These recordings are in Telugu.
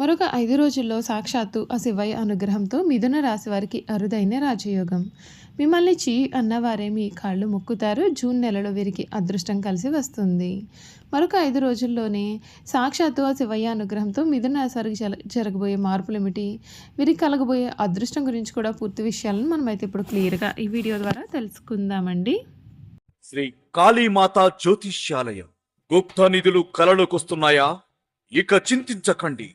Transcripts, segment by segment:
మరొక ఐదు రోజుల్లో సాక్షాత్తు ఆ శివయ్య అనుగ్రహంతో మిథున రాశి వారికి అరుదైన రాజయోగం. మిమ్మల్ని చీ అన్నవారే మీ కాళ్ళు మొక్కుతారు. జూన్ నెలలో వీరికి అదృష్టం కలిసి వస్తుంది. మరొక ఐదు రోజుల్లోనే సాక్షాత్తు ఆ శివయ్య అనుగ్రహంతో మిథున రాశి వారికి జరగబోయే మార్పులు ఏమిటి వీరికి కలగబోయే అదృష్టం గురించి కూడా పూర్తి విషయాలను మనమైతే ఇప్పుడు క్లియర్గా ఈ వీడియో ద్వారా తెలుసుకుందామండి. శ్రీ కాళీమాత జ్యోతిష్యాలయం. గుప్త నిధులు కలలోకొస్తున్నాయా? ఇక చింతించకండి.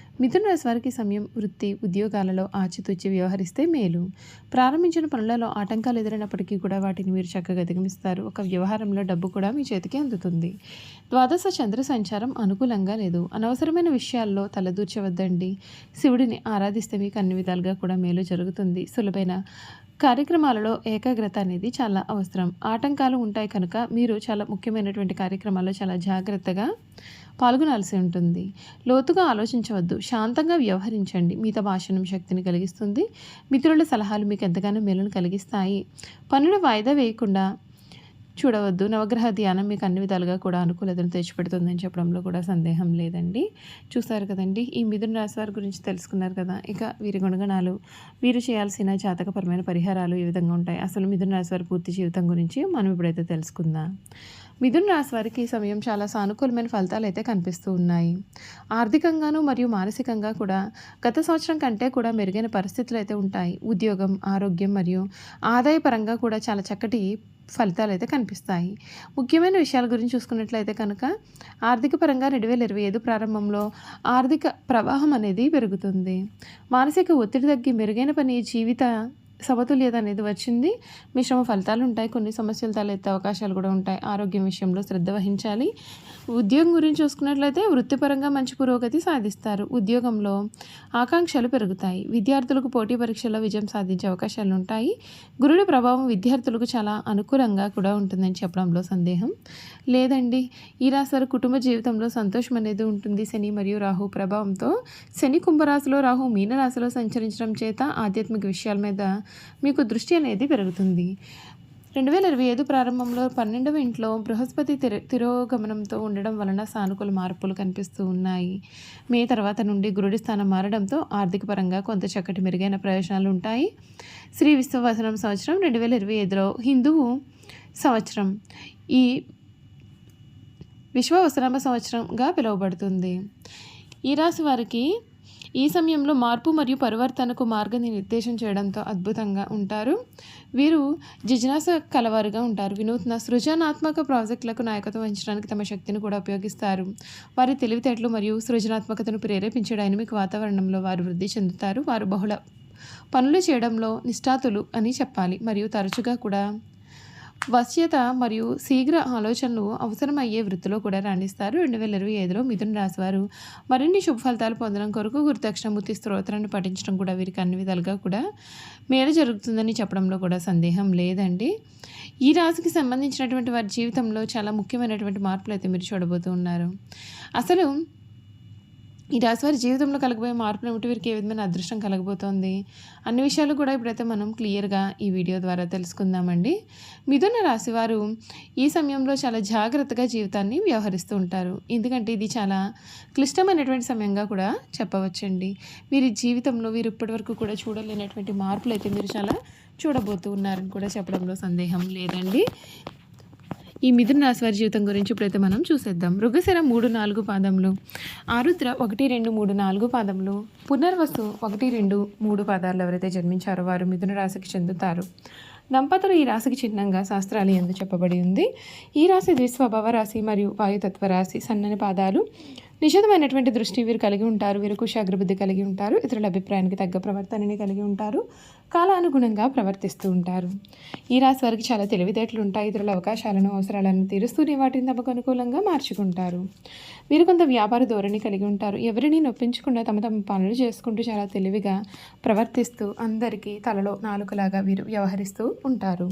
మిథున రాశి వారికి సమయం వృత్తి ఉద్యోగాలలో ఆచితూచి వ్యవహరిస్తే మేలు. ప్రారంభించిన పనులలో ఆటంకాలు ఎదురైనప్పటికీ కూడా వాటిని మీరు చక్కగా అధిగమిస్తారు. ఒక వ్యవహారంలో డబ్బు కూడా మీ చేతికి అందుతుంది. ద్వాదశ చంద్ర సంచారం అనుకూలంగా లేదు. అనవసరమైన విషయాల్లో తలదూర్చవద్దండి. శివుడిని ఆరాధిస్తే మీకు అన్ని విధాలుగా కూడా మేలు జరుగుతుంది. సులభైన? కార్యక్రమాలలో ఏకాగ్రత అనేది చాలా అవసరం. ఆటంకాలు ఉంటాయి కనుక మీరు చాలా ముఖ్యమైనటువంటి కార్యక్రమాల్లో చాలా జాగ్రత్తగా పాల్గొనాల్సి ఉంటుంది. లోతుగా ఆలోచించవద్దు. శాంతంగా వ్యవహరించండి. మీతో భాషణం శక్తిని కలిగిస్తుంది. మిత్రుల సలహాలు మీకు ఎంతగానో మేలును కలిగిస్తాయి. పనులు వాయిదా వేయకుండా చూడవద్దు. నవగ్రహ ధ్యానం మీకు అన్ని విధాలుగా కూడా అనుకూలతను తెచ్చిపెడుతుందని చెప్పడంలో కూడా సందేహం లేదండి. చూసారు కదండి ఈ మిథున రాశి వారి గురించి తెలుసుకున్నారు కదా. ఇక వీరి గుణగణాలు వీరు చేయాల్సిన జాతకపరమైన పరిహారాలు ఈ విధంగా ఉంటాయి? అసలు మిథున రాశి వారి పూర్తి జీవితం గురించి మనం ఇప్పుడైతే తెలుసుకుందాం. మిథున రాశి వారికి ఈ సమయం చాలా సానుకూలమైన ఫలితాలు అయితే కనిపిస్తూ ఉన్నాయి. ఆర్థికంగాను మరియు మానసికంగా కూడా గత సంవత్సరం కంటే కూడా మెరుగైన పరిస్థితులు అయితే ఉంటాయి. ఉద్యోగం ఆరోగ్యం మరియు ఆదాయపరంగా కూడా చాలా చక్కటి ఫలితాలు అయితే కనిపిస్తాయి. ముఖ్యమైన విషయాల గురించి చూసుకున్నట్లయితే కనుక ఆర్థిక పరంగా రెండు వేల ఇరవై ఐదు ప్రారంభంలో ఆర్థిక ప్రవాహం అనేది పెరుగుతుంది. మానసిక ఒత్తిడి తగ్గి మెరుగైన పని జీవిత సమతుల్యత అనేది వచ్చింది మిశ్రమ ఫలితాలు ఉంటాయి. కొన్ని సమస్యలు తలెత్తే అవకాశాలు కూడా ఉంటాయి. ఆరోగ్యం విషయంలో శ్రద్ధ వహించాలి. ఉద్యోగం గురించి చూసుకున్నట్లయితే వృత్తిపరంగా మంచి పురోగతి సాధిస్తారు. ఉద్యోగంలో ఆకాంక్షలు పెరుగుతాయి. విద్యార్థులకు పోటీ పరీక్షల్లో విజయం సాధించే అవకాశాలు ఉంటాయి. గురుడి ప్రభావం విద్యార్థులకు చాలా అనుకూలంగా కూడా ఉంటుందని చెప్పడంలో సందేహం లేదండి. ఈ రాశి కుటుంబ జీవితంలో సంతోషం అనేది ఉంటుంది. శని మరియు రాహు ప్రభావంతో శని కుంభరాశిలో రాహు మీనరాశిలో సంచరించడం చేత ఆధ్యాత్మిక విషయాల మీద మీకు దృష్టి అనేది పెరుగుతుంది. రెండు వేల ఇరవై ఐదు ప్రారంభంలో పన్నెండవ ఇంట్లో బృహస్పతి తిర తిరోగమనంతో ఉండడం వలన సానుకూల మార్పులు కనిపిస్తూ ఉన్నాయి. మే తర్వాత నుండి గురుడి స్థానం మారడంతో ఆర్థిక పరంగా కొంత చక్కటి మెరుగైన ప్రయోజనాలు ఉంటాయి. శ్రీ విశ్వవసనం సంవత్సరం రెండు వేల ఇరవై ఐదులో హిందువు సంవత్సరం ఈ విశ్వవసనామ సంవత్సరంగా పిలువబడుతుంది. ఈ రాశి వారికి ఈ సమయంలో మార్పు మరియు పరివర్తనకు మార్గనిర్దేశం చేయడంతో అద్భుతంగా ఉంటారు. వీరు జిజ్ఞాస కలవారుగా ఉంటారు. వినూత్న సృజనాత్మక ప్రాజెక్టులకు నాయకత్వం వహించడానికి తమ శక్తిని కూడా ఉపయోగిస్తారు. వారి తెలివితేటలు మరియు సృజనాత్మకతను ప్రేరేపించే డైనమిక్ వాతావరణంలో వారు వృద్ధి చెందుతారు. వారు బహుళ పనులు చేయడంలో నిష్ఠాతులు అని చెప్పాలి. మరియు తరచుగా కూడా వశ్యత మరియు శీఘ్ర ఆలోచనలు అవసరమయ్యే వృత్తిలో కూడా రాణిస్తారు. రెండు వేల ఇరవై ఐదులో మిథున రాశివారు మరిన్ని శుభ ఫలితాలు పొందడం కొరకు గురుదక్షిణమూర్తి స్తోత్రాన్ని పఠించడం కూడా వీరికి అన్ని విధాలుగా కూడా మేలు జరుగుతుందని చెప్పడంలో కూడా సందేహం లేదండి. ఈ రాశికి సంబంధించినటువంటి వారి జీవితంలో చాలా ముఖ్యమైనటువంటి మార్పులు అయితే మీరు చూడబోతున్నారు అసలు ఈ రాశి వారి జీవితంలో కలగబోయే మార్పులు ఏమిటి? వీరికి ఏ విధమైన అదృష్టం కలగబోతోంది? అన్ని విషయాలు కూడా ఇప్పుడైతే మనం క్లియర్గా ఈ వీడియో ద్వారా తెలుసుకుందామండి. మిథున రాశి వారు ఈ సమయంలో చాలా జాగ్రత్తగా జీవితాన్ని వ్యవహరిస్తూ ఉంటారు. ఎందుకంటే ఇది చాలా క్లిష్టమైనటువంటి సమయంగా కూడా చెప్పవచ్చండి. వీరి జీవితంలో వీరు ఇప్పటివరకు కూడా చూడలేనటువంటి మార్పులు అయితే మీరు చాలా చూడబోతూ ఉన్నారని కూడా చెప్పడంలో సందేహం లేదండి. ఈ మిథున రాశి వారి జీవితం గురించి ఇప్పుడైతే మనం చూసేద్దాం. మృగశిర మూడు నాలుగు పాదములు ఆరుద్ర ఒకటి రెండు మూడు నాలుగు పాదములు పునర్వసు ఒకటి రెండు మూడు పాదాలు ఎవరైతే జన్మించారో వారు మిథున రాశికి చెందుతారు. దంపతులు ఈ రాశికి చిహ్నంగా శాస్త్రాలు ఎందు చెప్పబడి ఉంది. ఈ రాశి ద్విస్వభావ రాశి మరియు వాయుతత్వ రాశి సన్నని పాదాలు. నిషిద్ధమైనటువంటి దృష్టి వీరు కలిగి ఉంటారు. వీరు కుశాగ్రబుద్ధి కలిగి ఉంటారు. ఇతరుల అభిప్రాయానికి తగ్గ ప్రవర్తనని కలిగి ఉంటారు. కాలానుగుణంగా ప్రవర్తిస్తూ ఉంటారు. ఈ రాశి వారికి చాలా తెలివితేటలు ఉంటాయి ఇతరుల అవకాశాలను అవసరాలను తీరుస్తూనే వాటిని తమకు అనుకూలంగా మార్చుకుంటారు. వీరు కొంత వ్యాపార ధోరణి కలిగి ఉంటారు. ఎవరిని నొప్పించకుండా తమ తమ పనులు చేసుకుంటూ చాలా తెలివిగా ప్రవర్తిస్తూ అందరికీ తలలో నాలుకలాగా వీరు వ్యవహరిస్తూ ఉంటారు.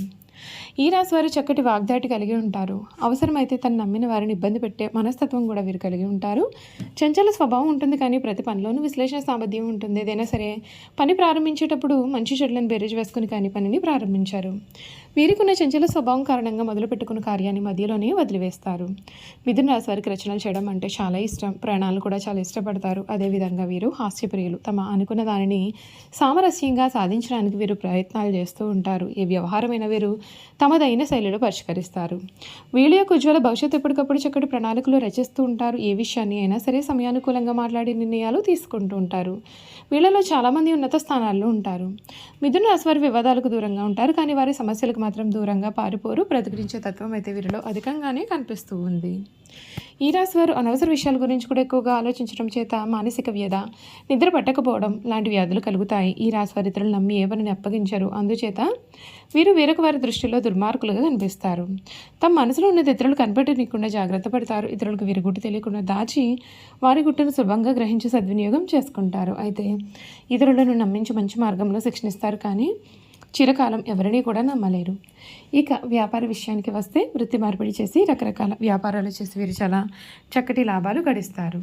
ఈ రాశి వారు చక్కటి వాగ్దాటి కలిగి ఉంటారు. అవసరమైతే తను నమ్మిన వారిని ఇబ్బంది పెట్టే మనస్తత్వం కూడా వీరు కలిగి ఉంటారు. చంచల స్వభావం ఉంటుంది కానీ ప్రతి పనిలోనూ విశ్లేషణ సామర్థ్యం ఉంటుంది. ఏదైనా సరే పని ప్రారంభించేటప్పుడు మంచి చెడులను బెరేజ్ వేసుకుని కాని పనిని ప్రారంభించారు. వీరికున్న చంచల స్వభావం కారణంగా మొదలు పెట్టుకున్న కార్యాన్ని మధ్యలోనే వదిలివేస్తారు. మిథున రాశి వారికి రచనలు చేయడం అంటే చాలా ఇష్టం. ప్రాణాలు కూడా చాలా ఇష్టపడతారు. అదేవిధంగా వీరు హాస్యప్రియులు. తమ అనుకున్న దానిని సామరస్యంగా సాధించడానికి వీరు ప్రయత్నాలు చేస్తూ ఉంటారు. ఏ వ్యవహారమైన వీరు తమదైన శైలిలో పరిష్కరిస్తారు. వీళ్ళ యొక్క ఉజ్వల భవిష్యత్తు ఎప్పటికప్పుడు చక్కటి ప్రణాళికలు రచిస్తూ ఉంటారు. ఏ విషయాన్ని అయినా సరే సమయానుకూలంగా మాట్లాడే నిర్ణయాలు తీసుకుంటూ ఉంటారు. వీళ్ళలో చాలామంది ఉన్నత స్థానాల్లో ఉంటారు. మిథున రాశి వారి వివాదాలకు దూరంగా ఉంటారు. కానీ వారి సమస్యలకు మాత్రం దూరంగా పారిపోరు. బ్రతికించే తత్వం అయితే వీరిలో అధికంగానే కనిపిస్తూ ఉంది. ఈ రాశి వారు అనవసర విషయాల గురించి కూడా ఎక్కువగా ఆలోచించడం చేత మానసిక వ్యధ నిద్ర పట్టకపోవడం లాంటి వ్యాధులు కలుగుతాయి. ఈ రాశి వారి ఇతరులు నమ్మి ఎవరిని అప్పగించరు. అందుచేత వీరు వేరొక వారి దృష్టిలో దుర్మార్గులుగా కనిపిస్తారు. తమ మనసులో ఉన్నది ఇతరులు కనిపెట్టనీయకుండా జాగ్రత్త పడతారు. ఇతరులకు వీరి గుట్టు తెలియకుండా దాచి వారి గుట్టును సులభంగా గ్రహించి సద్వినియోగం చేసుకుంటారు. అయితే ఇతరులను నమ్మించి మంచి మార్గంలో శిక్షణిస్తారు కానీ చిరకాలం ఎవరిని కూడా నమ్మలేరు. ఇక వ్యాపార విషయానికి వస్తే వృత్తి మార్పిడి చేసి రకరకాల వ్యాపారాలు చేసి వీరు చాలా చక్కటి లాభాలు గడిస్తారు.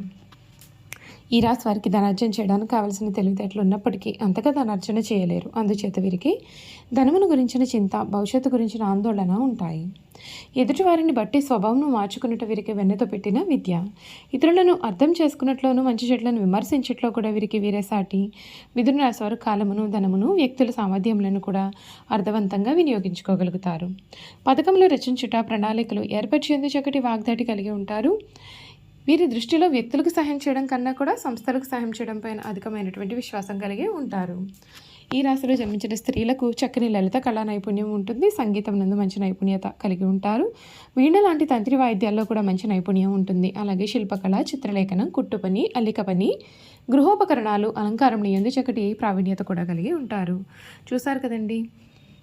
ఈ రాశి వారికి ధనార్జన చేయడానికి కావలసిన తెలివితేటలు ఉన్నప్పటికీ అంతగా ధనార్జన చేయలేరు. అందుచేత వీరికి ధనమును గురించిన చింత భవిష్యత్తు గురించిన ఆందోళన ఉంటాయి. ఎదుటివారిని బట్టి స్వభావంను మార్చుకున్నట్టు వీరికి వెన్నతో పెట్టిన విద్య. ఇతరులను అర్థం చేసుకున్నట్లోనూ మంచి చెట్లను విమర్శించట్లో కూడా వీరికి వీరే సాటి మిథున రాశి వారు కాలమును ధనమును వ్యక్తుల సామర్థ్యములను కూడా అర్థవంతంగా వినియోగించుకోగలుగుతారు. పథకంలో రచించుట ప్రణాళికలు ఏర్పరిచేందు చక్కటి వాగ్దాటి కలిగి ఉంటారు. వీరి దృష్టిలో వ్యక్తులకు సహాయం చేయడం కన్నా కూడా సంస్థలకు సహాయం చేయడం పైన అధికమైనటువంటి విశ్వాసం కలిగి ఉంటారు. ఈ రాశిలో జన్మించిన స్త్రీలకు చక్కని లలిత కళా నైపుణ్యం ఉంటుంది. సంగీతం నందు మంచి నైపుణ్యత కలిగి ఉంటారు. వీణ లాంటి తంత్రి వాయిద్యాల్లో కూడా మంచి నైపుణ్యం ఉంటుంది. అలాగే శిల్పకళ చిత్రలేఖనం కుట్టు పని అల్లిక పని గృహోపకరణాలు అలంకారం ఎందు చక్కటి ప్రావీణ్యత కూడా కలిగి ఉంటారు. చూసారు కదండి?